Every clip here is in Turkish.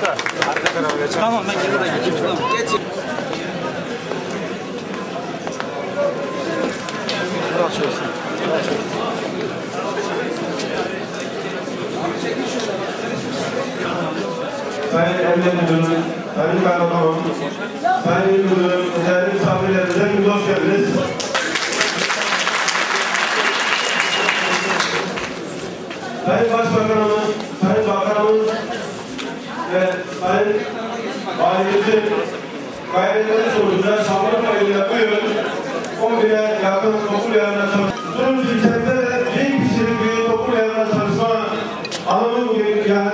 Tamam ben kenara geçeyim. Tamam. Geç. Sayın Emniyet Müdürüm, Sayın Kaymakamım, Sayın Müdürüm, değerli misafirlerimiz, hepiniz hoş geldiniz. Sayın Başbakanımız, Sayın Bakanımız ve Sayın Valimizin gayretleri sonucunda Şanlıurfa ilinde bu yıl 10 bine yakın okul yerine çalışma. Sunucu ilçemizde de 1000 kişilik bir okul yerine çalışma alanı yani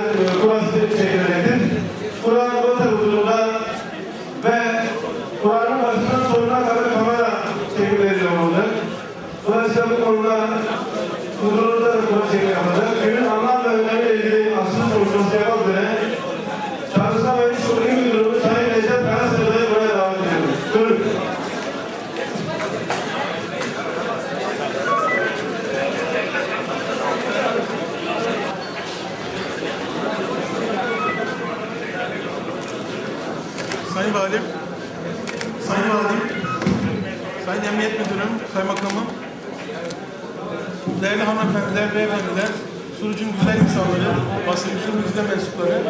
Sayın Valim, Sayın Valim, Sayın Emniyet Müdürüm, Kaymakamım, değerli hanımefendiler, beyefendiler, Surucun güzel insanları, basınımızın yüzde mensupları.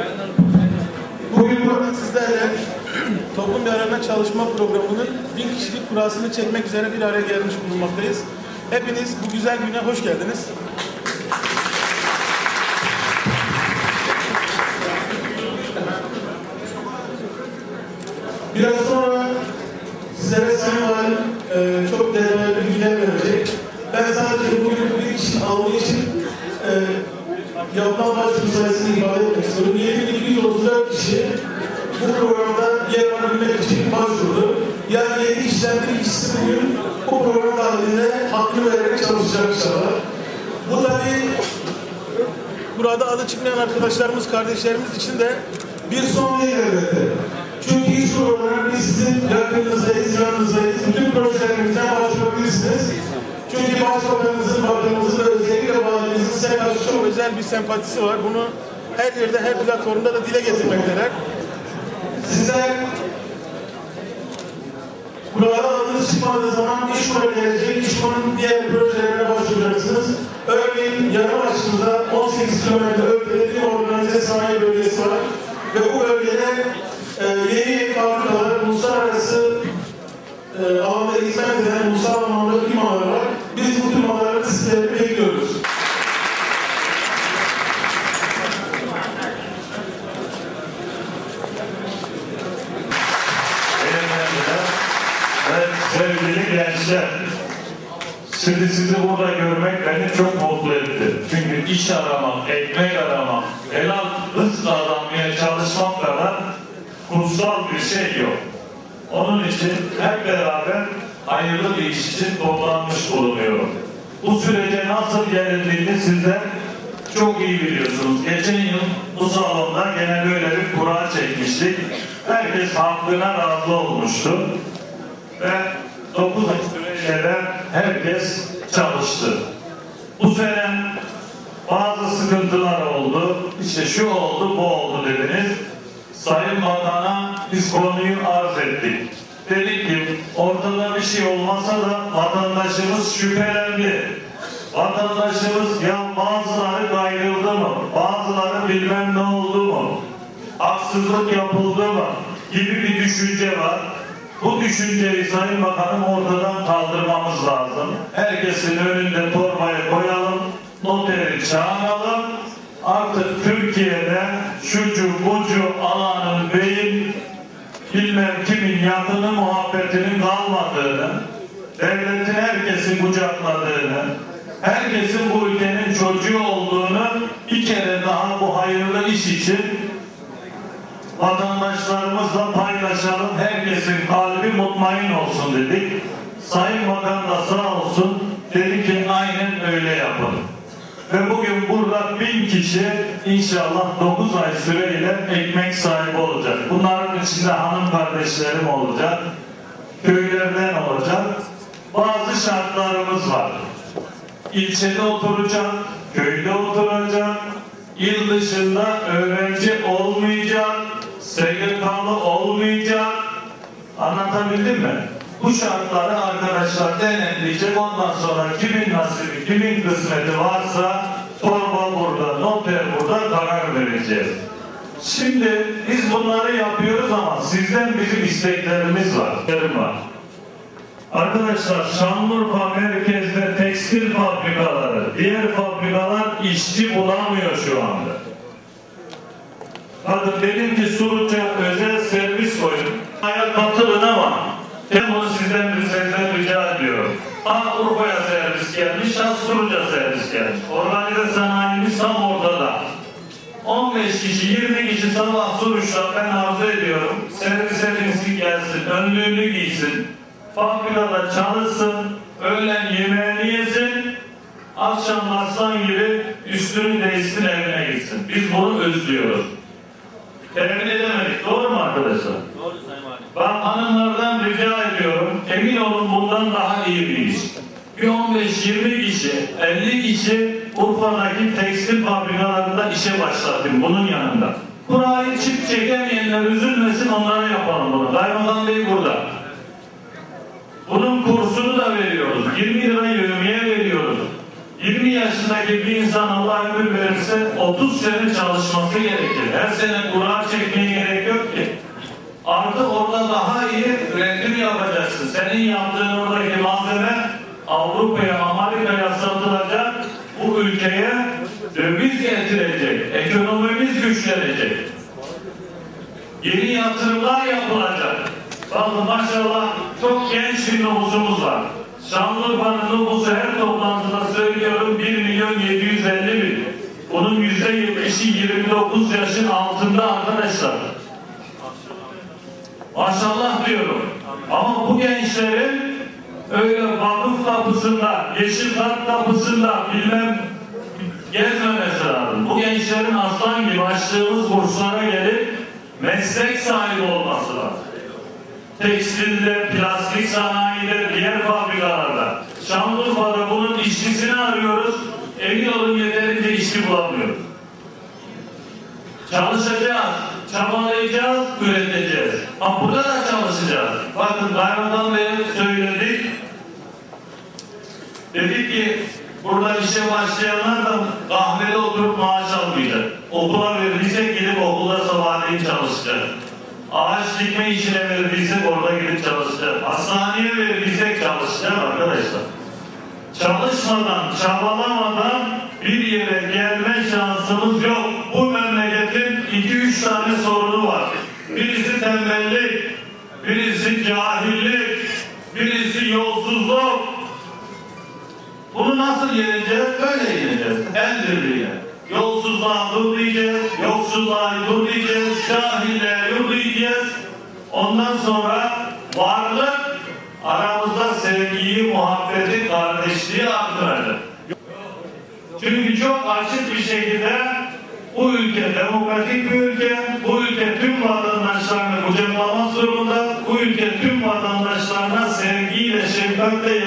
Bugün burada sizlerle toplum bir arana çalışma programının bin kişilik kurasını çekmek üzere bir araya gelmiş bulunmaktayız. Hepiniz bu güzel güne hoş geldiniz. Çalışacak inşallah. Bu tabii burada adı çıkmayan arkadaşlarımız, kardeşlerimiz için de bir son değil elbette. Çünkü iş olarak biz sizin yakınınızdayız, yanınızdayız. Bütün projelerimizden başvurabilirsiniz. Çünkü Başbakanımızın, Bakanımızın ve özellikle Valimizin karşı çok özel bir sempatisi var. Bunu her yerde, her platformda da dile getirmekteler. Sizler Burada adınız çıkmadığı zaman iş konu gelecek, iş konunun diğer projelerine başvuracaksınız. Örneğin yanı başımızda 18 kilometre ötede bir organize sanayi bölgesi var. Ve bu bölgede e, yeni fabrikalar, uluslararası e, alanda hizmet eden ulusal anlamda firmalar var. Biz bu firmaların sizleri bekliyoruz. Beyefendiler ve sevgili gençler. Şimdi sizi burada görmek beni çok mutlu etti. Çünkü iş aramak, ekmek aramak, helal rızk aramaya çalışmak kadar kutsal bir şey yok. Onun için hep beraber hayırlı bir iş için toplanmış bulunuyorum. Bu sürece nasıl gelindiğini sizler çok iyi biliyorsunuz. Geçen yıl bu salonda gene böyle bir kura çekmiştik. Herkes hakkına razı olmuştu. Ve 9 ay süreyle de herkes çalıştı. Bu sene sıkıntılar oldu. İşte şu oldu, bu oldu dediniz. Sayın Bakan'a biz konuyu arz ettik. Dedik ki ortada bir şey olmasa da vatandaşımız şüphelendi. Vatandaşımız ya bazıları gayrıldı mı? Bazıları bilmem ne oldu mu? Haksızlık yapıldı mı? Gibi bir düşünce var. Bu düşünceyi Sayın Bakanım ortadan kaldırmamız lazım. Herkesin önünde torbayı koyalım, noteri çağıralım. Artık Türkiye'de şucu bucu alanın beyin bilmem kimin yakını muhabbetinin kalmadığını, devletin herkesin kucakladığını, herkesin bu ülkenin çocuğu olduğunu bir kere daha bu hayırlı iş için vatandaşlarımızla paylaşalım. Herkesin kalbi mutmain olsun dedik. Sayın Bakan da sağ olsun dedi ki aynen öyle yapın. Ve bugün burada bin kişi inşallah 9 ay süreyle ekmek sahibi olacak. Bunların içinde hanım kardeşlerim olacak. Köylerden olacak. Bazı şartlarımız var. İlçede oturacak, köyde oturacak, il dışında öğrenci olmayacak, SGK'lı olmayacak. Anlatabildim mi? Bu şartları arkadaşlar denetleyecek. Ondan sonra kimin nasibi, kimin kısmeti varsa torba burada, noter burada karar vereceğiz. Şimdi biz bunları yapıyoruz ama sizden bizim isteklerimiz var. var. Arkadaşlar Şanlıurfa merkezde tekstil fabrikaları, diğer fabrikalar işçi bulamıyor şu anda. Bakın benimki Suruç'a özel servis koydum. Aya katılın ama bunu sizden senden rica ediyorum. Ha Urfa'ya servis gelmiş, ha Suruç'a servis gelmiş. Organize sanayimiz tam ortada. 15 kişi, 20 kişi sabah Suruç'ta ben arzu ediyorum. Servise binsin gelsin, önlüğünü giysin. Fabrikada çalışsın, öğlen yemeğini yesin. Akşam aslan gibi üstünü değişsin evine gitsin. Biz bunu özlüyoruz. Temin edemedik. Doğru mu arkadaşlar? Doğru Sayın Valim. Ben hanımlardan olun bundan daha iyi bir iş. Bir 15-20 kişi, 50 kişi Urfa'daki tekstil fabrikalarında işe başlatayım bunun yanında. Burayı çift çekemeyenler üzülmesin onlara yapalım bunu. Kaymakam Bey burada. Bunun kursunu da veriyoruz. 20 lira yövmiye veriyoruz. 20 yaşındaki bir insan Allah ömür verirse 30 sene çalışması gerekir. Her sene kura çekmeye gerek yok ki. Artık orada daha iyi üretim yapacaksın. Senin yaptığın oradaki malzeme Avrupa'ya, Amerika'ya satılacak. Bu ülkeye döviz getirecek. Ekonomimiz güçlenecek. Yeni yatırımlar yapılacak. Bakın maşallah çok genç bir nüfusumuz var. Şanlıurfa'nın nüfusu her toplantıda söylüyorum 1 milyon 750 bin. Bunun yüzde 70'i 29 yaşın altında arkadaşlar. Maşallah diyorum. Ama bu gençlerin öyle vakıf kapısında, yeşil kart kapısında bilmem gezmemesi lazım. Bu gençlerin aslan gibi açtığımız kurslara gelip meslek sahibi olması lazım. Tekstilde, plastik sanayide, diğer fabrikalarda. Şanlıurfa'da bunun işçisini arıyoruz. Emin olun yeterince işçi bulamıyoruz. Çalışacağız, çabalayacağız, üreteceğiz. Ama burada da çalışacağız. Bakın Kaymakam Bey'e söyledik. Dedik ki burada işe başlayanlar da kahvede oturup maaş almayacak. Okula verdiysek gidip okulda sabahleyin çalışacak. Ağaç dikme işine verdiysek orada gidip çalışacak. Hastaneye verdiysek çalışacak arkadaşlar. Çalışmadan, çabalamadan bir yere gelme şansımız yok. Bu memleketin iki üç tane sorunu var. Tembellik, birisi cahillik, birisi yolsuzluk. Bunu nasıl yeneceğiz? Böyle yeneceğiz. El birliğiyle. Yolsuzluğa dur diyeceğiz, yoksulluğa dur diyeceğiz, cahilliğe dur diyeceğiz. Ondan sonra varlık aramızda sevgiyi, muhabbeti, kardeşliği arttıracak. Çünkü çok açık bir şekilde bu ülke demokratik bir ülke, bu ülke tüm vatandaşlarını kucaklamak zorunda, bu ülke tüm vatandaşlarına sevgiyle, şefkatle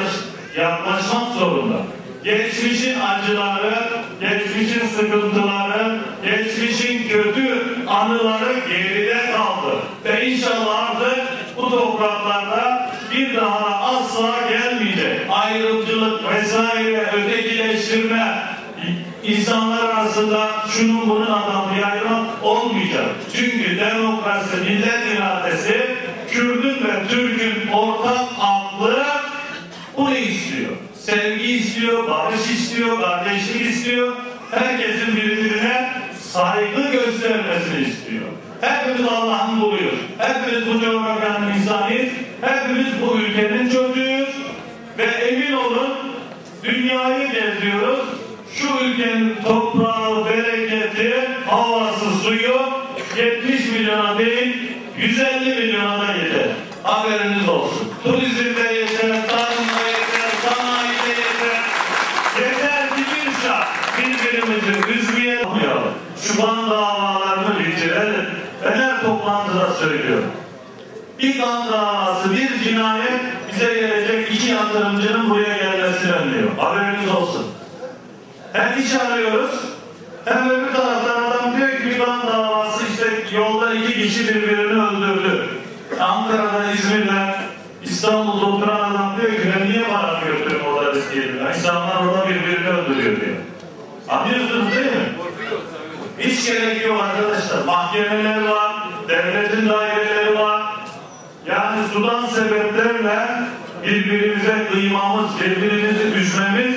yaklaşmak zorunda. Geçmişin acıları, geçmişin sıkıntıları, geçmişin kötü anıları geride kaldı. Ve inşallah artık bu topraklarda bir daha asla gelmeyecek. Ayrımcılık vesaire, ötekileştirme, insanlar arasında şunun bunun adam diye ayrım olmayacak. Çünkü demokrasi, millet iradesi, Kürdün ve Türk'ün ortak aklı bunu istiyor. Sevgi istiyor, barış istiyor, kardeşlik istiyor. Herkesin birbirine saygı göstermesini istiyor. Hepimiz Allah'ın kuluyuz. Hepimiz bu coğrafyanın insanıyız. Hepimiz bu ülkenin çocuğuyuz. Ve emin olun dünyayı geziyoruz. Şu ülkenin toprağı, bereketi, havası, suyu 70 milyona değil 150 milyona da yeter. Haberiniz olsun. Turizmde yeter, tarımda yeter, sanayide yeter. Yeter ki bir şart birbirimizi üzmeyelim. Şu kan davalarını bitirelim. Ben her toplantıda söylüyorum. Bir kan davası, bir cinayet bize gelecek iki yatırımcının buraya gelmesini önlüyor. Haberiniz olsun. Hem iş arıyoruz, hem öbür taraftan adam diyor ki kan davası işte yolda iki kişi birbirini öldürdü. Ankara'da, İzmir'de, İstanbul'da oturan adam diyor ki ben niye para götürüyorum orada risk yedim? İnsanlar orada birbirini öldürüyor diyor. Anlıyorsunuz değil mi? Hiç gerek arkadaşlar. Mahkemeler var, devletin daireleri var. Yani sudan sebeplerle birbirimize kıymamız, birbirimizi üzmemiz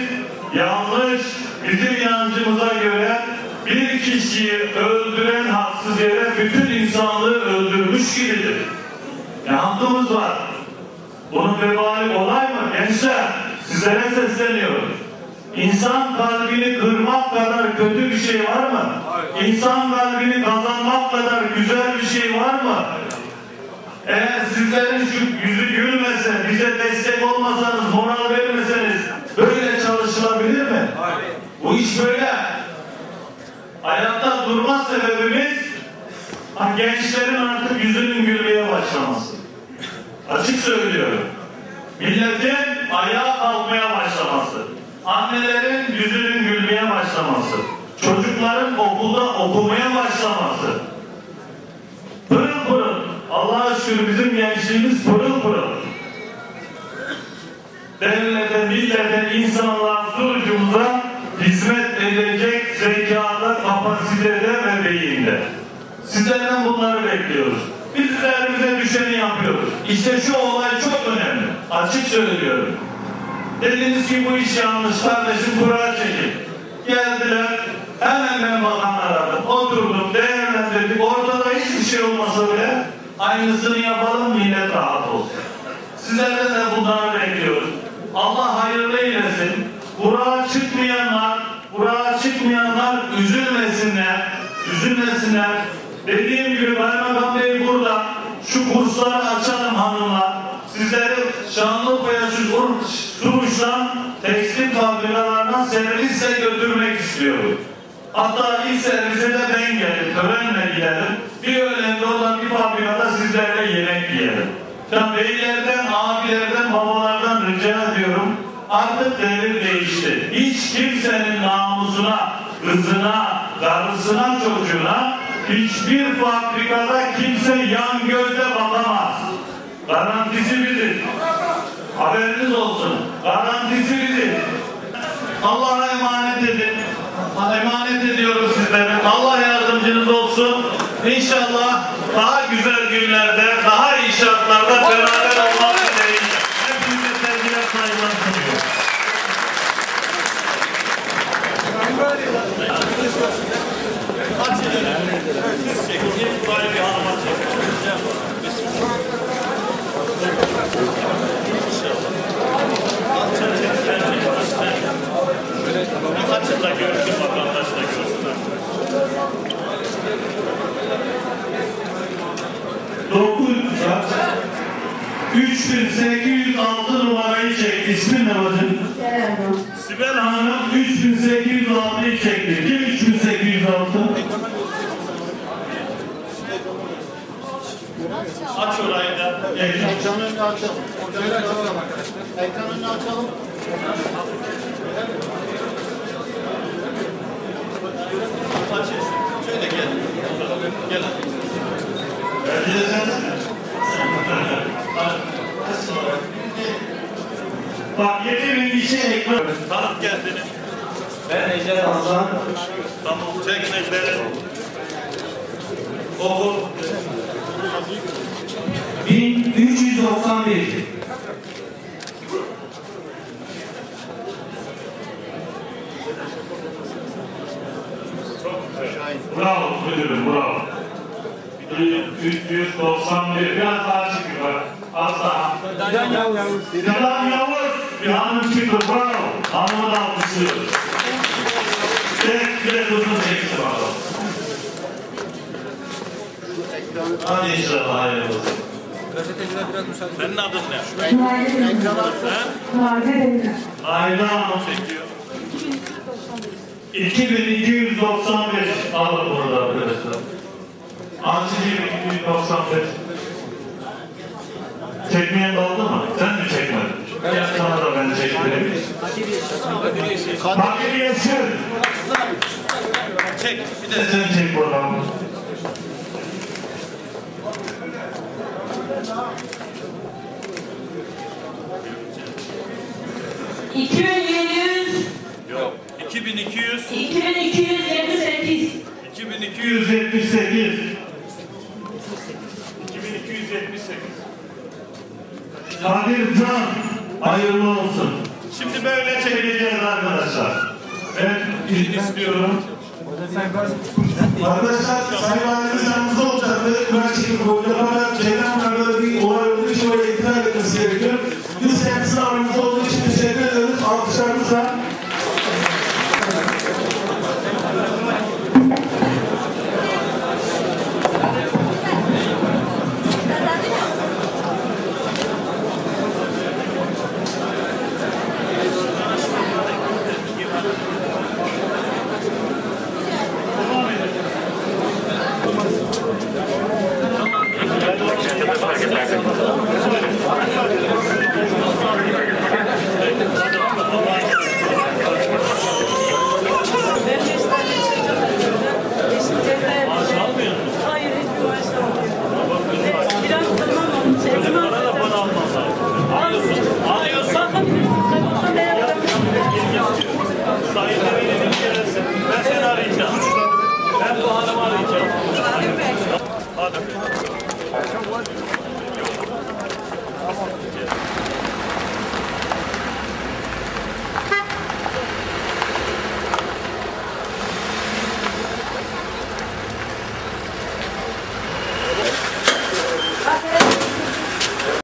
yanlış. Bizim inancımıza göre bir kişiyi öldüren haksız yere bütün insanlığı öldürmüş gibidir. Ne hakkımız var? Bunun vebali kolay mı? Gençler sizlere sesleniyorum. İnsan kalbini kırmak kadar kötü bir şey var mı? İnsan kalbini kazanmak kadar güzel bir şey var mı? Eğer sizlerin şu yüzü gülmese, bize destek olmasanız, moral vermeseniz böyle çalışılabilir mi? Bu iş böyle. Hayatta durma sebebimiz gençlerin artık yüzünün gülmeye başlaması. Açık söylüyorum. Milletin ayağa kalkmaya başlaması. Annelerin yüzünün gülmeye başlaması. Çocukların okulda okumaya başlaması. Şükür bizim gençliğimiz pırıl pırıl. Devlete, millete, insanlığa, sunucumuza hizmet edecek zekada, kapasitede ve beyinde. Sizlerden bunları bekliyoruz. Biz üzerimize düşeni yapıyoruz. İşte şu olay çok önemli. Açık söylüyorum. Dediniz ki bu iş yanlış kardeşim kura çekil. Geldiler. Hemen ben bakanlar aradım. Oturdum, değerlendirdik. Ortada hiçbir şey olmasa bile aynısını yapalım millet rahat olsun. Sizlerden de bunları bekliyoruz. Allah hayırlı eylesin. Kura çıkmayanlar, kura çıkmayanlar üzülmesinler. Üzülmesinler. Hatta ilk servise ben geldim, törenle gidelim. Bir öğlende olan bir fabrikada sizlerle yemek yiyelim. Ya beylerden, abilerden, babalardan rica ediyorum. Artık devir değişti. Hiç kimsenin namusuna, kızına, karısına, çocuğuna hiçbir fabrikada kimse yan gözle bakamaz. Garantisi biziz. Haberiniz olsun. Garantisi biziz. Allah'a emanet edin. Emanet ediyorum sizlere. Allah yardımcınız olsun. İnşallah daha güzel günlerde, daha iyi şartlarda beraber olmak dileğiyle. Hepinize sevgiler, saygılar sunuyorum. Burayı bir hanıma çekin. Kaçın 3806 numarayı çek. İsmin ne bacım? Sibel Hanım 3806'yı çekti. Kim 3806? Aç orayı da. Ekran. Ekranını açalım. Ekranını açalım. Şöyle gel. Gel. Belki de sensin. Bak 7000 kişi ekran. Tanıt kendini. Ben Ejder Aslan. Tamam. Çek Necder'i. Oku. 1391. Bravo müdürüm bravo. 391 biraz daha yukarı. Az daha. Dilan Yavuz. Bir hanım çıktı bravo. Hanımı da alkışlıyoruz. Tek bir de uzun çekti bakalım. Hadi inşallah hayırlı olsun. Gazeteciler biraz müsaade. Senin adın ne? Ayda Hanım çekiyor. 2295 alın burada arkadaşlar. Ancı 2295. Çekmeyen kaldı mı? Sen mi çekmedin? Gel sana da ben çektireyim. Fakir yesin. Çek. Bir de sen çek buradan. İki bin yedi yüz, Yok. 2200. iki bin iki yüz yirmi sekiz. 2200. 278. 2278. Kadir Can hayırlı olsun. Şimdi böyle çevireceğiz arkadaşlar. Evet istiyorum. Arkadaşlar Sayın Valimiz yanımızda olacaktı. Üniversiteki programda Ceylan Karda bir olay olduğu için oraya iptal etmesi gerekiyor. Biz kendisine aramızda olduğu için teşekkür ederiz. Alkışlarımızla